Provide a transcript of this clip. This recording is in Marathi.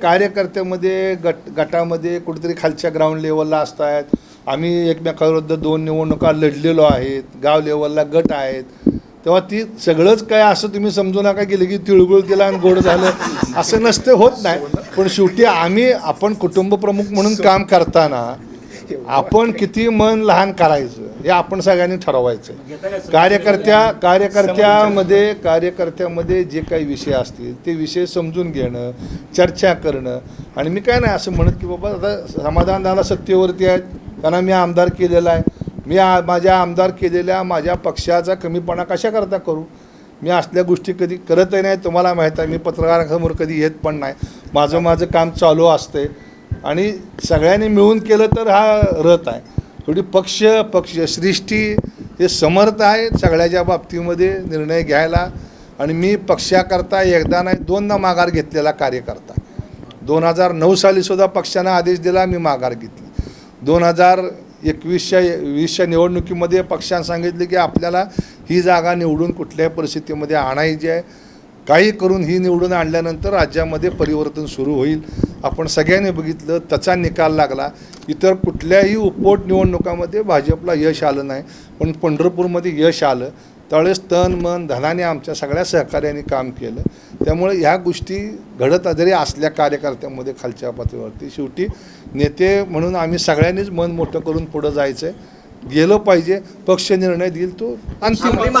कार्यकर्त्यामध्ये गट गटामध्ये कुठेतरी खालच्या ग्राउंड लेवलला असतात. आम्ही एकमेकाविरुद्ध दोन निवडणुका लढलेलो आहेत गाव लेवलला गट आहेत. तेव्हा ती सगळंच काय असं तुम्ही समजू नका गेलं की तिळगुळ केला आणि गोड झालं. असं नसते होत नाही. पण शेवटी आम्ही आपण कुटुंब प्रमुख म्हणून काम करताना आपण किती मन लहान करायचं हे आपण सगळ्यांनी ठरवायचं कार्यकर्त्या कार्यकर्त्यामध्ये कार्यकर्त्यामध्ये जे काही विषय असतील ते विषय समजून घेणं चर्चा करणं. आणि मी काय नाही असं म्हणत की बाबा आता समाधान दादा सत्तेवरती आहेत कारण मी आमदार केलेला आहे. मी आ माझ्या आमदार केलेल्या माझ्या पक्षाचा कमीपणा कशा करता करू? मी असल्या गोष्टी कधी करतही नाही. तुम्हाला माहीत आहे मी पत्रकारांसमोर कधी येत पण नाही. माझं माझं काम चालू असते आणि सगळ्यांनी मिळून केलं तर हा रथ आहे. थोडी पक्ष पक्ष सृष्टी हे समर्थ आहेत सगळ्याच्या बाबतीमध्ये निर्णय घ्यायला. आणि मी पक्षाकरता एकदा नाही दोनदा माघार घेतलेला कार्यकर्ता. दोन हजार नऊ सालीसुद्धा पक्षानं आदेश दिला मी माघार घेतली. दोन हजार एकवीसच्या वीसच्या निवडणुकीमध्ये पक्षानं सांगितले की आपल्याला ही जागा निवडून कुठल्याही परिस्थितीमध्ये आणायची आहे. काही करून ही निवडून आणल्यानंतर राज्यामध्ये परिवर्तन सुरू होईल. आपण सगळ्यांनी बघितलं त्याचा निकाल लागला. इतर कुठल्याही उपपोट निवडणुकामध्ये भाजपला यश आलं नाही. पण पंढरपूरमध्ये यश आलं. त्यावेळेस तन मन धनाने आमच्या सगळ्या सहकार्याने काम केलं. त्यामुळे ह्या गोष्टी घडत जरी असल्या कार्यकर्त्यांमध्ये खालच्या पातळीवरती. शेवटी नेते म्हणून आम्ही सगळ्यांनीच मन मोठं करून पुढं जायचं आहे गेलं पाहिजे. पक्ष निर्णय देईल तो. अंतिम.